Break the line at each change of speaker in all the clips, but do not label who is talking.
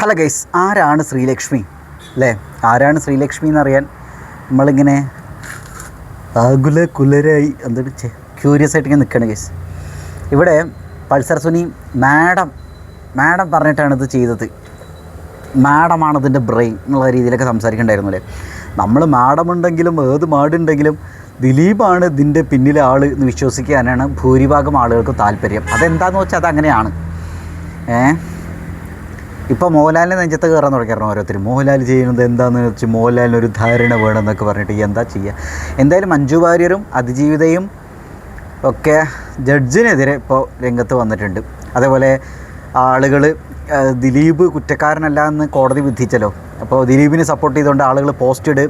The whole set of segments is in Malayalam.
ഹലോ ഗൈസ് ആരാണ് ശ്രീലക്ഷ്മി? അല്ലേ? ആരാണ് ശ്രീലക്ഷ്മി എന്നറിയാൻ നമ്മളിങ്ങനെ ആകുല കുലരായി എന്തൊരു ക്യൂരിയസ് ആയിട്ട് ഇങ്ങനെ നിൽക്കുകയാണ് ഗൈസ്. ഇവിടെ പൾസർ സുനി മാഡം മാഡം പറഞ്ഞിട്ടാണ് ഇത് ചെയ്തത്. മാഡമാണ് ഇതിന്റെ ബ്രെയിൻ എന്നുള്ള രീതിയിലൊക്കെ സംസാരിക്കണ്ടായിരുന്നു അല്ലേ? നമ്മൾ മാഡം ഉണ്ടെങ്കിലും ഏത് മാടുണ്ടെങ്കിലും ദിലീപാണ് ഇതിന്റെ പിന്നിലെ ആൾ എന്ന് വിശ്വസിക്കാനാണ് ഭൂരിഭാഗം ആളുകൾക്ക് താല്പര്യം. അതെന്താണെന്ന് വെച്ചാൽ അതങ്ങനെയാണ്. ഏഹ് ഇപ്പോൾ മോഹൻലാലിന്റെ നെഞ്ചത്ത് കയറാൻ തുടങ്ങിയിരുന്നു ഓരോരുത്തർ മോഹൻലാൽ ചെയ്യുന്നത് എന്താണെന്ന് വെച്ച് മോഹൻലാലിന് ഒരു ധാരണ വേണമെന്നൊക്കെ പറഞ്ഞിട്ട് എന്താ ചെയ്യുക എന്തായാലും മഞ്ജു വാര്യരും അതിജീവിതയും ഒക്കെ ജഡ്ജിനെതിരെ ഇപ്പോൾ രംഗത്ത് വന്നിട്ടുണ്ട്. അതേപോലെ ആളുകൾ ദിലീപ് കുറ്റക്കാരനല്ല എന്ന് കോടതി വിധിച്ചല്ലോ. അപ്പോൾ ദിലീപിനെ സപ്പോർട്ട് ചെയ്തുകൊണ്ട് ആളുകൾ പോസ്റ്റ് ഇട്.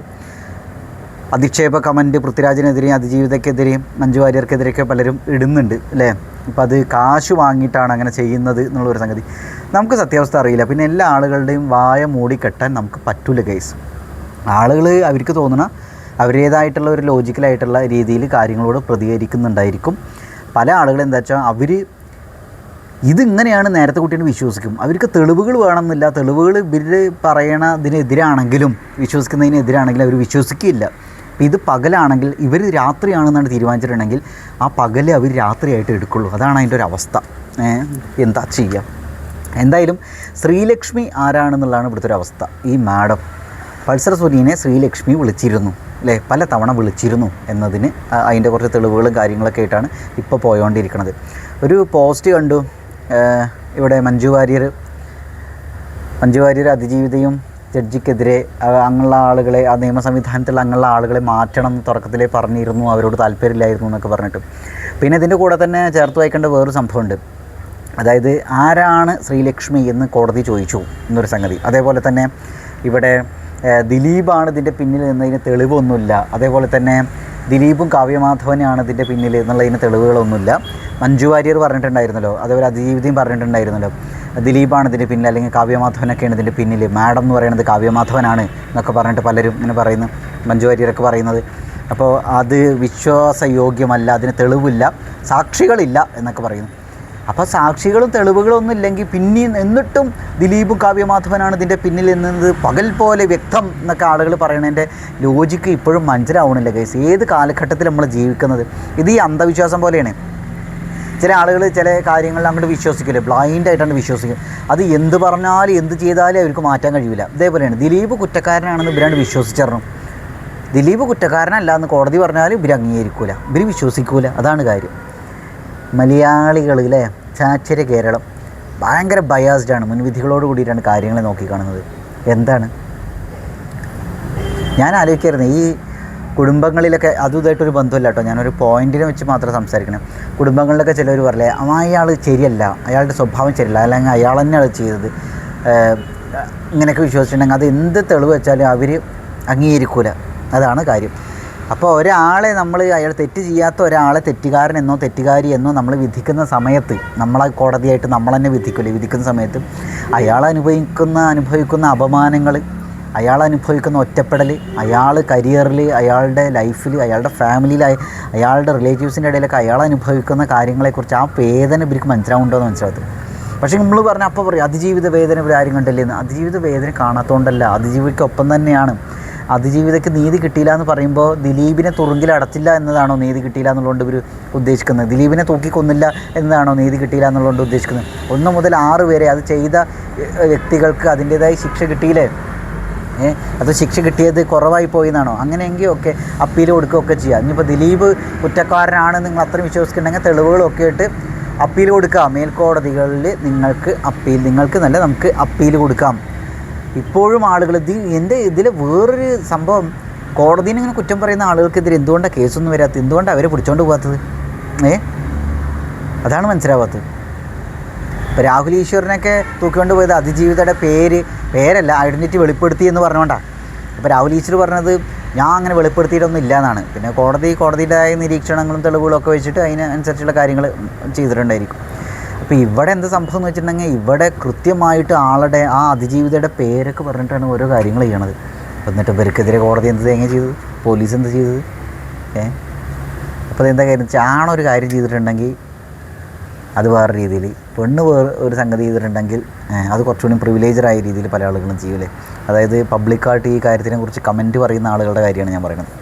അധിക്ഷേപ കമന്റ് പൃഥ്വിരാജിനെതിരെയും അതിജീവിതക്കെതിരെയും മഞ്ജു വാര്യർക്കെതിരെയൊക്കെ പലരും ഇടുന്നുണ്ട് അല്ലേ? അപ്പോൾ അത് കാശ് വാങ്ങിയിട്ടാണ് അങ്ങനെ ചെയ്യുന്നത് എന്നുള്ളൊരു സംഗതി. നമുക്ക് സത്യാവസ്ഥ അറിയില്ല. പിന്നെ എല്ലാ ആളുകളുടെയും വായ മൂടി കെട്ടാൻ നമുക്ക് പറ്റൂല കേസ് ആളുകൾ അവർക്ക് തോന്നുന്ന അവരുടേതായിട്ടുള്ള ഒരു ലോജിക്കലായിട്ടുള്ള രീതിയിൽ കാര്യങ്ങളോട് പ്രതികരിക്കുന്നുണ്ടായിരിക്കും. പല ആളുകളും എന്താ വെച്ചാൽ അവർ ഇതിങ്ങനെയാണ് നേരത്തെ കുട്ടീനെ വിശ്വസിക്കും. അവർക്ക് തെളിവുകൾ വേണമെന്നില്ല. തെളിവുകൾ ഇവർ പറയണതിനെതിരാണെങ്കിലും വിശ്വസിക്കുന്നതിനെതിരാണെങ്കിലും അവർ വിശ്വസിക്കില്ല അപ്പോൾ ഇത് പകലാണെങ്കിൽ ഇവർ രാത്രിയാണെന്നാണ് തീരുമാനിച്ചിട്ടുണ്ടെങ്കിൽ ആ പകലേ അവർ രാത്രിയായിട്ട് എടുക്കുള്ളൂ. അതാണ് അതിന്റെ ഒരു അവസ്ഥ. എന്താ ചെയ്യുക എന്തായാലും ശ്രീലക്ഷ്മി ആരാണെന്നുള്ളതാണ് ഇവിടുത്തെ ഒരു അവസ്ഥ. ഈ മാഡം പൾസർ സുനീനെ ശ്രീലക്ഷ്മി വിളിച്ചിരുന്നു അല്ലേ? പല തവണ വിളിച്ചിരുന്നു എന്നതിന് അതിന്റെ കുറച്ച് തെളിവുകളും കാര്യങ്ങളൊക്കെ ആയിട്ടാണ് ഇപ്പോൾ പോയോണ്ടിരിക്കുന്നത് ഒരു പോസ്റ്റ് കണ്ടു. ഇവിടെ മഞ്ജു വാര്യർ മഞ്ജു വാര്യർ അതിജീവിതയും ജഡ്ജിക്കെതിരെ അങ്ങുള്ള ആളുകളെ ആ നിയമ സംവിധാനത്തിലുള്ള അങ്ങുള്ള ആളുകളെ മാറ്റണം തുടക്കത്തിലേ പറഞ്ഞിരുന്നു അവരോട് താല്പര്യമില്ലായിരുന്നു എന്നൊക്കെ പറഞ്ഞിട്ട്. പിന്നെ ഇതിന്റെ കൂടെ തന്നെ ചേർത്ത് വായിക്കേണ്ട വേറൊരു സംഭവമുണ്ട്. അതായത് ആരാണ് ശ്രീലക്ഷ്മി എന്ന് കോടതി ചോദിച്ചു എന്നൊരു സംഗതി. അതേപോലെ തന്നെ ഇവിടെ ദിലീപാണ് ഇതിന്റെ പിന്നിൽ നിന്നതിന് തെളിവൊന്നുമില്ല. അതേപോലെ തന്നെ ദിലീപും കാവ്യമാധവനാണ് ഇതിന്റെ പിന്നിൽ എന്നുള്ളതിന് തെളിവുകളൊന്നുമില്ല. മഞ്ജു വാര്യർ പറഞ്ഞിട്ടുണ്ടായിരുന്നല്ലോ അതേപോലെ അതിജീവിതയും പറഞ്ഞിട്ടുണ്ടായിരുന്നല്ലോ. ദിലീപാണ് ഇതിന്റെ പിന്നിൽ അല്ലെങ്കിൽ കാവ്യമാധവനൊക്കെയാണ് ഇതിന്റെ പിന്നിൽ മാഡം എന്ന് പറയുന്നത് കാവ്യമാധവനാണ് എന്നൊക്കെ പറഞ്ഞിട്ട് പലരും ഇങ്ങനെ പറയുന്നു മഞ്ജു വാര്യരൊക്കെ പറയുന്നത്. അപ്പോൾ അത് വിശ്വാസയോഗ്യമല്ല അതിന് തെളിവില്ല സാക്ഷികളില്ല എന്നൊക്കെ പറയുന്നു. അപ്പോൾ സാക്ഷികളും തെളിവുകളും ഒന്നും ഇല്ലെങ്കിൽ പിന്നെയും എന്നിട്ടും ദിലീപും കാവ്യമാധവനാണ് ഇതിന്റെ പിന്നിൽ എന്നത് പകൽ പോലെ വ്യക്തം എന്നൊക്കെ ആളുകൾ പറയണതിന്റെ ലോജിക്ക് ഇപ്പോഴും മനസ്സിലാവണില്ല കേസ് ഏത് കാലഘട്ടത്തിൽ നമ്മൾ ജീവിക്കുന്നത്? ഇത് ഈ അന്ധവിശ്വാസം പോലെയാണ്. ചില ആളുകൾ ചില കാര്യങ്ങളിൽ അങ്ങോട്ട് വിശ്വസിക്കില്ല? ബ്ലൈൻഡായിട്ടാണ് വിശ്വസിക്കുക. അത് എന്ത് പറഞ്ഞാലും എന്ത് ചെയ്താലും അവർക്ക് മാറ്റാൻ കഴിയില്ല ഇതേപോലെയാണ്. ദിലീപ് കുറ്റക്കാരനാണെന്ന് ഇവരാണ് വിശ്വസിച്ചറിഞ്ഞു. ദിലീപ് കുറ്റക്കാരനല്ല എന്ന് കോടതി പറഞ്ഞാലും ഇവർ അംഗീകരിക്കൂല. ഇവർ വിശ്വസിക്കൂല. അതാണ് കാര്യം. മലയാളികൾ അല്ലേ ചാച്ചര കേരളം ഭയങ്കര ബയാസ്ഡ് ആണ്. മുൻവിധികളോട് കൂടിയിട്ടാണ് കാര്യങ്ങളെ നോക്കിക്കാണുന്നത്. എന്താണ്? ഞാൻ ആലോചിക്കായിരുന്നു ഈ കുടുംബങ്ങളിലൊക്കെ അതും ഇതായിട്ടൊരു ബന്ധമില്ല കേട്ടോ ഞാനൊരു പോയിന്റിനെ വെച്ച് മാത്രം സംസാരിക്കണം. കുടുംബങ്ങളിലൊക്കെ ചിലർ പറയലേ "ആ, അയാൾ ശരിയല്ല. അയാളുടെ സ്വഭാവം ശരിയല്ല. അല്ലെങ്കിൽ അയാൾ തന്നെയാണ് ചെയ്തത്. ഇങ്ങനെയൊക്കെ വിശ്വസിച്ചിട്ടുണ്ടെങ്കിൽ അത് എന്ത് തെളിവ് വെച്ചാലും അവർ അംഗീകരിക്കൂല. അതാണ് കാര്യം. അപ്പോൾ ഒരാളെ നമ്മൾ അയാൾ തെറ്റ് ചെയ്യാത്ത ഒരാളെ തെറ്റുകാരൻ എന്നോ തെറ്റുകാരി എന്നോ നമ്മൾ വിധിക്കുന്ന സമയത്ത് നമ്മളെ കോടതിയായിട്ട് നമ്മൾ തന്നെ വിധിക്കില്ലേ വിധിക്കുന്ന സമയത്ത് അയാൾ അനുഭവിക്കുന്ന അനുഭവിക്കുന്ന അപമാനങ്ങൾ അയാൾ അനുഭവിക്കുന്ന ഒറ്റപ്പെടൽ അയാൾ കരിയറിൽ അയാളുടെ ലൈഫിൽ അയാളുടെ ഫാമിലിയിൽ അയാളുടെ റിലേറ്റീവ്സിന്റെ ഇടയിലൊക്കെ അയാൾ അനുഭവിക്കുന്ന കാര്യങ്ങളെക്കുറിച്ച് ആ വേദന ഇവർക്ക് മനസ്സിലാവുണ്ടോ എന്ന് മനസ്സിലാകും പക്ഷേ നമ്മൾ പറഞ്ഞ അപ്പോൾ പറയും അതിജീവിത വേദന ഇവർ ആരും കണ്ടില്ലേ എന്ന് അതിജീവിത വേദന കാണാത്തതുകൊണ്ടല്ല അതിജീവിക്കൊപ്പം തന്നെയാണ് അതിജീവിതയ്ക്ക് നീതി കിട്ടിയില്ല എന്ന് പറയുമ്പോൾ ദിലീപിനെ തുറുങ്കിൽ അടച്ചില്ല എന്നതാണോ നീതി കിട്ടിയില്ല എന്നുള്ളതുകൊണ്ട് ഇവർ ഉദ്ദേശിക്കുന്നത്? ദിലീപിനെ തൂക്കിക്കൊന്നില്ല എന്നതാണോ നീതി കിട്ടിയില്ല എന്നുള്ളതുകൊണ്ട് ഉദ്ദേശിക്കുന്നത്? ഒന്ന് മുതൽ ആറ് വരെ അത് ചെയ്ത വ്യക്തികൾക്ക് അതിന്റേതായ ശിക്ഷ കിട്ടിയില്ലേ? അത് ശിക്ഷ കിട്ടിയത് കുറവായി പോയി എന്നാണോ അങ്ങനെയെങ്കിൽ ഒക്കെ അപ്പീൽ കൊടുക്കുകയൊക്കെ ചെയ്യാം. ഇനിയിപ്പോൾ ദിലീപ് കുറ്റക്കാരനാണ് നിങ്ങൾ അത്രയും വിശ്വസിക്കുന്നുണ്ടെങ്കിൽ തെളിവുകളൊക്കെ ആയിട്ട് അപ്പീൽ കൊടുക്കാം. മേൽക്കോടതികളിൽ നിങ്ങൾക്ക് അപ്പീൽ നിങ്ങൾക്ക് നല്ല നമുക്ക് അപ്പീൽ കൊടുക്കാം. ഇപ്പോഴും ആളുകൾ ഇത് എന്റെ ഇതിൽ വേറൊരു സംഭവം കോടതിയിൽ ഇങ്ങനെ കുറ്റം പറയുന്ന ആളുകൾക്കെതിരെ എന്തുകൊണ്ടാണ് കേസൊന്നും വരാത്തത്? എന്തുകൊണ്ടാണ് അവരെ പിടിച്ചോണ്ട് പോകാത്തത് ഏ? അതാണ് മനസ്സിലാവാത്തത്. ഇപ്പോൾ രാഹുൽ ഈശ്വറിനൊക്കെ തൂക്കിക്കൊണ്ട് പോയത് അതിജീവിതയുടെ പേര് പേരല്ല ഐഡന്റിറ്റി വെളിപ്പെടുത്തി എന്ന് പറഞ്ഞുകൊണ്ടാണ് അപ്പോൾ രാഹുൽ ഈശ്വർ പറഞ്ഞത് ഞാൻ അങ്ങനെ വെളിപ്പെടുത്തിയിട്ടൊന്നും ഇല്ല എന്നാണ് പിന്നെ കോടതി കോടതിയുടേതായ നിരീക്ഷണങ്ങളും തെളിവുകളൊക്കെ വെച്ചിട്ട് അതിനനുസരിച്ചുള്ള കാര്യങ്ങൾ ചെയ്തിട്ടുണ്ടായിരിക്കും. അപ്പോൾ ഇവിടെ എന്ത് സംഭവം എന്ന് വെച്ചിട്ടുണ്ടെങ്കിൽ ഇവിടെ കൃത്യമായിട്ട് ആളുടെ ആ അതിജീവിതയുടെ പേരൊക്കെ പറഞ്ഞിട്ടാണ് ഓരോ കാര്യങ്ങൾ ചെയ്യണത്. എന്നിട്ട് ഇവർക്കെതിരെ കോടതി എന്ത് തേങ്ങ ചെയ്തത് പോലീസ് എന്ത് ചെയ്തത് ഏ? അപ്പോൾ അതെന്താ കാര്യം ചാണൊരു കാര്യം ചെയ്തിട്ടുണ്ടെങ്കിൽ അത് വേറെ രീതിയിൽ പെണ്ണ് വേറെ ഒരു സംഗതി ചെയ്തിട്ടുണ്ടെങ്കിൽ അത് കുറച്ചുകൂടി പ്രിവിലേജറായ രീതിയിൽ പല ആളുകളും ചെയ്യൂലേ അതായത് പബ്ലിക്കായിട്ട് ഈ കാര്യത്തിനെ കുറിച്ച് കമന്റ് പറയുന്ന ആളുകളുടെ കാര്യമാണ് ഞാൻ പറയുന്നത്.